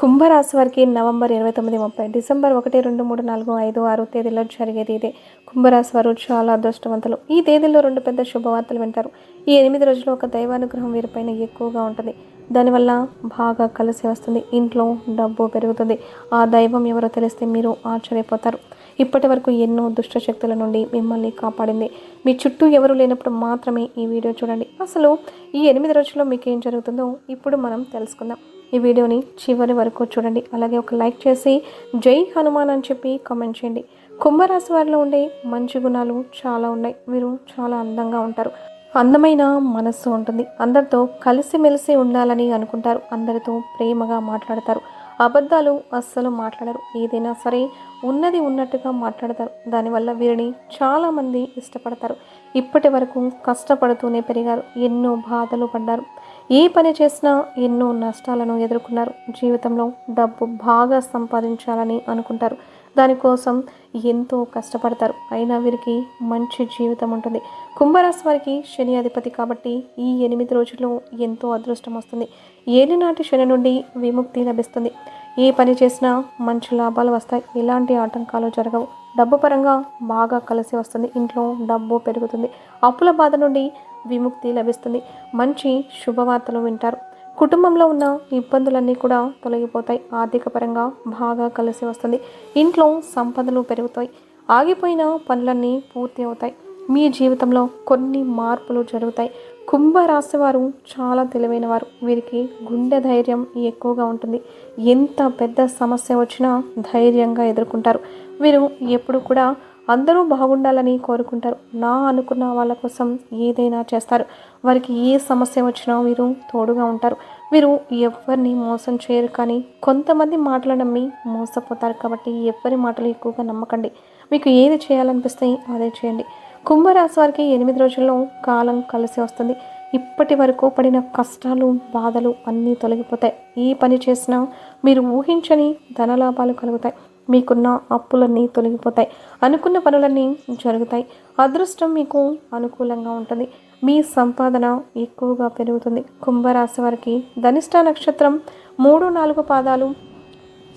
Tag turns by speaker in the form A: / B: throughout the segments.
A: కుంభరాశి వారికి నవంబర్ ఇరవై తొమ్మిది ముప్పై డిసెంబర్ ఒకటి రెండు మూడు నాలుగు ఐదు ఆరు తేదీలో జరిగేది ఇదే. కుంభరాశి వారు చాలా అదృష్టవంతులు. ఈ తేదీల్లో రెండు పెద్ద శుభవార్తలు వింటారు. ఈ ఎనిమిది రోజులు ఒక దైవానుగ్రహం వీరిపైన ఎక్కువగా ఉంటుంది. దానివల్ల బాగా కలిసి వస్తుంది. ఇంట్లో డబ్బు పెరుగుతుంది. ఆ దైవం ఎవరో తెలిస్తే మీరు ఆశ్చర్యపోతారు. ఇప్పటి వరకు ఎన్నో దుష్టశక్తుల నుండి మిమ్మల్ని కాపాడింది. మీ చుట్టూ ఎవరు లేనప్పుడు మాత్రమే ఈ వీడియో చూడండి. అసలు ఈ ఎనిమిది రోజుల్లో మీకు ఏం జరుగుతుందో ఇప్పుడు మనం తెలుసుకుందాం. ఈ వీడియోని చివరి వరకు చూడండి. అలాగే ఒక లైక్ చేసి జై హనుమాన్ అని చెప్పి కామెంట్ చేయండి. కుంభరాశి వారిలో ఉండే మంచి గుణాలు చాలా ఉన్నాయి. వీరు చాలా అందంగా ఉంటారు. అందమైన మనస్సు ఉంటుంది. అందరితో కలిసిమెలిసి ఉండాలని అనుకుంటారు. అందరితో ప్రేమగా మాట్లాడతారు. అబద్ధాలు అస్సలు మాట్లాడరు. ఏదైనా సరే ఉన్నది ఉన్నట్టుగా మాట్లాడతారు. దానివల్ల వీరిని చాలామంది ఇష్టపడతారు. ఇప్పటి వరకు కష్టపడుతూనే పెరిగారు. ఎన్నో బాధలు పడ్డారు. ఏ పని చేసినా ఎన్నో నష్టాలను ఎదుర్కొన్నారు. జీవితంలో డబ్బు బాగా సంపాదించాలని అనుకుంటారు. దానికోసం ఎంతో కష్టపడతారు. అయినా వీరికి మంచి జీవితం ఉంటుంది. కుంభరాశి వారికి శని అధిపతి కాబట్టి ఈ ఎనిమిది రోజుల్లో ఎంతో అదృష్టం వస్తుంది. ఏలినాటి శని నుండి విముక్తి లభిస్తుంది. ఏ పని చేసినా మంచి లాభాలు వస్తాయి. ఎలాంటి ఆటంకాలు జరగవు. డబ్బు పరంగా బాగా కలిసి వస్తుంది. ఇంట్లో డబ్బు పెరుగుతుంది. అప్పుల బాధ నుండి విముక్తి లభిస్తుంది. మంచి శుభవార్తలు వింటారు. కుటుంబంలో ఉన్న ఇబ్బందులన్నీ కూడా తొలగిపోతాయి. ఆర్థిక పరంగా బాగా కలిసి వస్తుంది. ఇంట్లో సంపదలు పెరుగుతాయి. ఆగిపోయిన పనులన్నీ పూర్తి అవుతాయి. మీ జీవితంలో కొన్ని మార్పులు జరుగుతాయి. కుంభరాశి వారు చాలా తెలివైన వారు వీరికి గుండె ధైర్యం ఎక్కువగా ఉంటుంది. ఎంత పెద్ద సమస్య వచ్చినా ధైర్యంగా ఎదుర్కొంటారు. వీరు ఎప్పుడు కూడా అందరూ బాగుండాలని కోరుకుంటారు. నా అనుకున్న వాళ్ళ కోసం ఏదైనా చేస్తారు. వారికి ఏ సమస్య వచ్చినా వీరు తోడుగా ఉంటారు. వీరు ఎవరిని మోసం చేయరు కానీ కొంతమంది మాటలు నమ్మి మోసపోతారు కాబట్టి ఎవరి మాటలు ఎక్కువగా నమ్మకండి. మీకు ఏది చేయాలనిపిస్తే అదే చేయండి. కుంభరాశి వారికి ఎనిమిది రోజుల్లో కాలం కలిసి వస్తుంది. ఇప్పటి వరకు పడిన కష్టాలు బాధలు అన్నీ తొలగిపోతాయి. ఏ పని చేసినా మీరు ఊహించని ధనలాభాలు కలుగుతాయి. మీకున్న అప్పులన్నీ తొలగిపోతాయి. అనుకున్న పనులన్నీ జరుగుతాయి. అదృష్టం మీకు అనుకూలంగా ఉంటుంది. మీ సంపాదన ఎక్కువగా పెరుగుతుంది. కుంభరాశి వారికి ధనిష్ట నక్షత్రం మూడు నాలుగు పాదాలు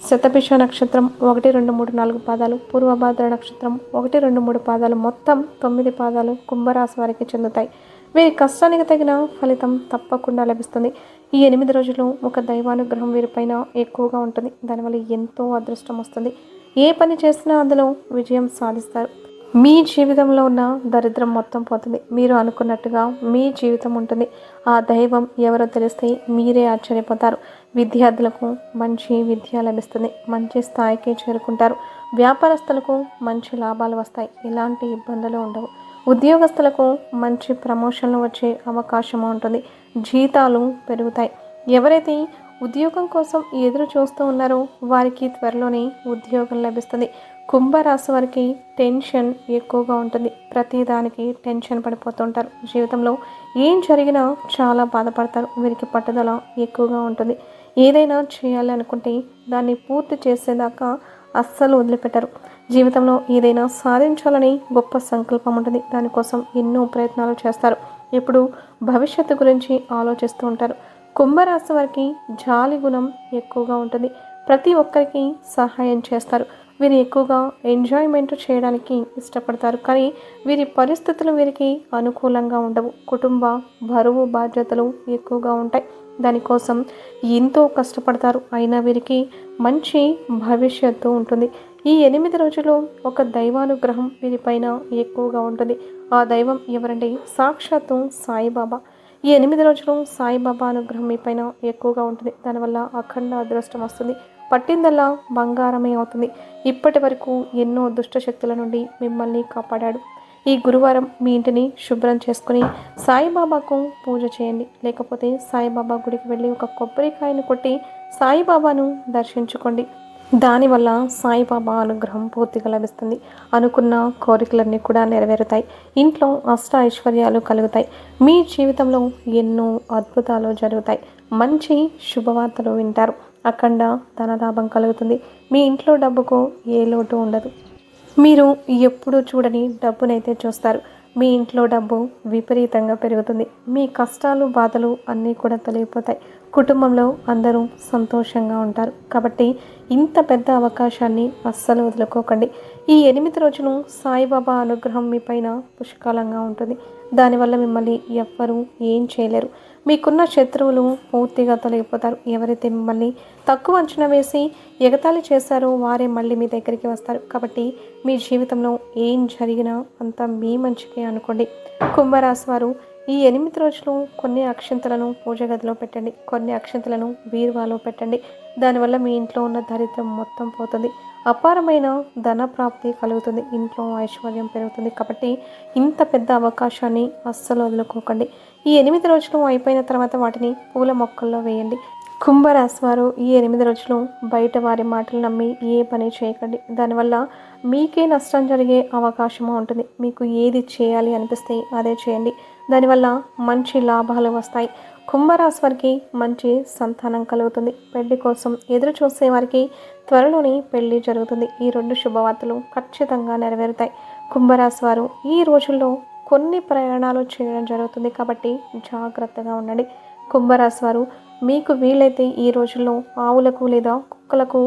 A: శతభిష నక్షత్రం ఒకటి రెండు మూడు నాలుగు పాదాలు పూర్వభాద్ర నక్షత్రం ఒకటి రెండు మూడు పాదాలు మొత్తం తొమ్మిది పాదాలు కుంభరాశి వారికి చెందుతాయి. వీరి కష్టానికి తగిన ఫలితం తప్పకుండా లభిస్తుంది. ఈ ఎనిమిది రోజులు ఒక దైవానుగ్రహం వీరిపైన ఎక్కువగా ఉంటుంది. దానివల్ల ఎంతో అదృష్టం వస్తుంది. ఏ పని చేసినా అందులో విజయం సాధిస్తారు. మీ జీవితంలో ఉన్న దరిద్రం మొత్తం పోతుంది. మీరు అనుకున్నట్టుగా మీ జీవితం ఉంటుంది. ఆ దైవం ఎవరో తెలిస్తే మీరే ఆశ్చర్యపోతారు. విద్యార్థులకు మంచి విద్య లభిస్తుంది. మంచి స్థాయికి చేరుకుంటారు. వ్యాపారస్తులకు మంచి లాభాలు వస్తాయి. ఎలాంటి ఇబ్బందులు ఉండవు. ఉద్యోగస్తులకు మంచి ప్రమోషన్లు వచ్చే అవకాశం ఉంటుంది. జీతాలు పెరుగుతాయి. ఎవరైతే ఉద్యోగం కోసం ఎదురు చూస్తూ ఉన్నారో వారికి త్వరలోనే ఉద్యోగం లభిస్తుంది. కుంభరాశి వారికి టెన్షన్ ఎక్కువగా ఉంటుంది. ప్రతిదానికి టెన్షన్ పడిపోతుంటారు. జీవితంలో ఏం జరిగినా చాలా బాధపడతారు. వీరికి పట్టుదల ఎక్కువగా ఉంటుంది. ఏదైనా చేయాలి అనుకుంటే దాన్ని పూర్తి చేసేదాకా అస్సలు వదిలిపెట్టరు. జీవితంలో ఏదైనా సాధించాలని గొప్ప సంకల్పం ఉంటుంది. దానికోసం ఎన్నో ప్రయత్నాలు చేస్తారు. ఎప్పుడు భవిష్యత్తు గురించి ఆలోచిస్తూ ఉంటారు. కుంభరాశి వారికి జాలి గుణం ఎక్కువగా ఉంటుంది. ప్రతి ఒక్కరికి సహాయం చేస్తారు. వీరు ఎక్కువగా ఎంజాయ్మెంట్ చేయడానికి ఇష్టపడతారు. కానీ వీరి పరిస్థితులు వీరికి అనుకూలంగా ఉండవు. కుటుంబ బరువు బాధ్యతలు ఎక్కువగా ఉంటాయి. దానికోసం ఎంతో కష్టపడతారు. అయినా వీరికి మంచి భవిష్యత్తు ఉంటుంది. ఈ ఎనిమిది రోజులు ఒక దైవానుగ్రహం వీరిపైన ఎక్కువగా ఉంటుంది. ఆ దైవం ఎవరంటే సాక్షాత్తు సాయిబాబా. ఈ ఎనిమిది రోజులు సాయిబాబా అనుగ్రహం మీ పైన ఎక్కువగా ఉంటుంది. దానివల్ల అఖండ అదృష్టం వస్తుంది. పట్టిందల్లా బంగారమే అవుతుంది. ఇప్పటి వరకు ఎన్నో దుష్ట శక్తుల నుండి మిమ్మల్ని కాపాడాడు. ఈ గురువారం మీ ఇంటిని శుభ్రం చేసుకుని సాయిబాబాకు పూజ చేయండి. లేకపోతే సాయిబాబా గుడికి వెళ్ళి ఒక కొబ్బరికాయను కొట్టి సాయిబాబాను దర్శించుకోండి. దానివల్ల సాయిబాబా అనుగ్రహం పూర్తిగా లభిస్తుంది. అనుకున్న కోరికలన్నీ కూడా నెరవేరుతాయి. ఇంట్లో అష్ట ఐశ్వర్యాలు కలుగుతాయి. మీ జీవితంలో ఎన్నో అద్భుతాలు జరుగుతాయి. మంచి శుభవార్తలు వింటారు. అఖండ ధనలాభం కలుగుతుంది. మీ ఇంట్లో డబ్బుకు ఏ లోటు ఉండదు. మీరు ఎప్పుడూ చూడని డబ్బునైతే చూస్తారు. మీ ఇంట్లో డబ్బు విపరీతంగా పెరుగుతుంది. మీ కష్టాలు బాధలు అన్నీ కూడా తొలగిపోతాయి. కుటుంబంలో అందరూ సంతోషంగా ఉంటారు. కాబట్టి ఇంత పెద్ద అవకాశాన్ని అస్సలు వదులుకోకండి. ఈ ఎనిమిది రోజులు సాయిబాబా అనుగ్రహం మీ పైన పుష్కలంగా ఉంటుంది. దానివల్ల మిమ్మల్ని ఎవ్వరూ ఏం చేయలేరు. మీకున్న శత్రువులు పూర్తిగా తొలగిపోతారు. ఎవరైతే మిమ్మల్ని తక్కువ అంచనా వేసి ఎగతాళి చేశారో వారే మళ్ళీ మీ దగ్గరికి వస్తారు. కాబట్టి మీ జీవితంలో ఏం జరిగినా అంతా మీ మంచికే అనుకోండి. కుంభరాశి వారు ఈ ఎనిమిది రోజులు కొన్ని అక్షంతలను పూజ గదిలో పెట్టండి. కొన్ని అక్షంతలను బీరువాలో పెట్టండి. దానివల్ల మీ ఇంట్లో ఉన్న దరిద్రం మొత్తం పోతుంది. అపారమైన ధన ప్రాప్తి కలుగుతుంది. ఇంట్లో ఐశ్వర్యం పెరుగుతుంది కాబట్టి ఇంత పెద్ద అవకాశాన్ని అస్సలు వదులుకోకండి. ఈ ఎనిమిది రోజులు అయిపోయిన తర్వాత వాటిని పూల మొక్కల్లో వేయండి. కుంభరాశి వారు ఈ ఎనిమిది రోజులు బయట వారి మాటలు నమ్మి ఏ పని చేయకండి. దానివల్ల మీకే నష్టం జరిగే అవకాశము ఉంటుంది. మీకు ఏది చేయాలి అనిపిస్తే అదే చేయండి. దానివల్ల మంచి లాభాలు వస్తాయి. కుంభరాశి వారికి మంచి సంతానం కలుగుతుంది. పెళ్ళి కోసం ఎదురు చూసే వారికి త్వరలోనే పెళ్ళి జరుగుతుంది. ఈ రెండు శుభవార్తలు ఖచ్చితంగా నెరవేరుతాయి. కుంభరాశి వారు ఈ రోజుల్లో కొన్ని ప్రయాణాలు చేయడం జరుగుతుంది కాబట్టి జాగ్రత్తగా ఉండండి. కుంభరాశి వారు మీకు వీలైతే ఈ రోజుల్లో ఆవులకు లేదా కుక్కలకు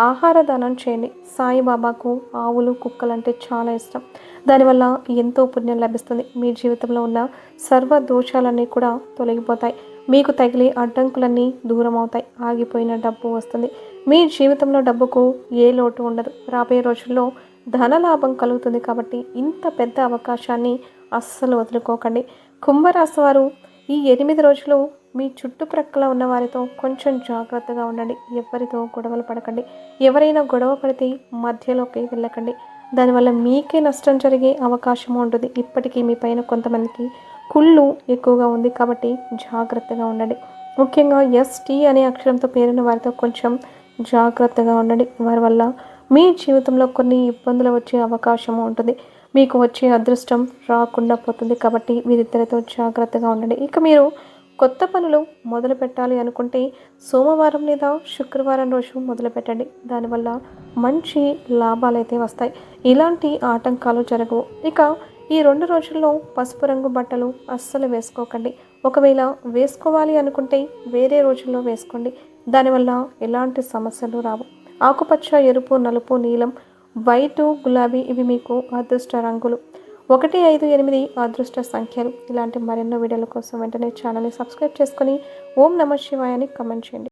A: ఆహార దానం చేయండి సాయిబాబాకు ఆవులు కుక్కలంటే చాలా ఇష్టం. దానివల్ల ఎంతో పుణ్యం లభిస్తుంది. మీ జీవితంలో ఉన్న సర్వ దోషాలన్నీ కూడా తొలగిపోతాయి. మీకు తగిలే అడ్డంకులన్నీ దూరం అవుతాయి ఆగిపోయిన డబ్బు వస్తుంది. మీ జీవితంలో డబ్బుకు ఏ లోటు ఉండదు. రాబోయే రోజుల్లో ధనలాభం కలుగుతుంది కాబట్టి ఇంత పెద్ద అవకాశాన్ని అస్సలు వదులుకోకండి. కుంభరాశి వారు ఈ ఎనిమిది రోజులు మీ చుట్టుప్రక్కల ఉన్న వారితో కొంచెం జాగ్రత్తగా ఉండండి. ఎవరితో గొడవలు పడకండి. ఎవరైనా గొడవ పడితే మధ్యలోకి వెళ్ళకండి. దానివల్ల మీకే నష్టం జరిగే అవకాశం ఉంటుంది. ఇప్పటికీ మీ పైన కొంతమందికి కుళ్ళు ఎక్కువగా ఉంది కాబట్టి జాగ్రత్తగా ఉండండి. ముఖ్యంగా ఎస్టీ అనే అక్షరంతో పేరున్న వారితో కొంచెం జాగ్రత్తగా ఉండండి. వారి వల్ల మీ జీవితంలో కొన్ని ఇబ్బందులు వచ్చే అవకాశం ఉంటుంది. మీకు వచ్చే అదృష్టం రాకుండా పోతుంది కాబట్టి వీరిద్దరితో జాగ్రత్తగా ఉండండి. ఇక మీరు కొత్త పనులు మొదలు పెట్టాలి అనుకుంటే సోమవారం లేదా శుక్రవారం రోజు మొదలు పెట్టండి. దానివల్ల మంచి లాభాలు అయితే వస్తాయి. ఇలాంటి ఆటంకాలు జరగవు. ఇక ఈ రెండు రోజుల్లో పసుపు రంగు బట్టలు అస్సలు వేసుకోకండి. ఒకవేళ వేసుకోవాలి అనుకుంటే వేరే రోజుల్లో వేసుకోండి. దానివల్ల ఎలాంటి సమస్యలు రావు. ఆకుపచ్చ ఎరుపు నలుపు నీలం వైటు గులాబీ ఇవి మీకు అదృష్ట రంగులు. ఒకటి ఐదు ఎనిమిది అదృష్ట సంఖ్యలు. ఇలాంటి మరెన్నో వీడియోల కోసం వెంటనే ఛానల్ని సబ్స్క్రైబ్ చేసుకొని ఓం నమ శివాయని కమెంట్ చేయండి.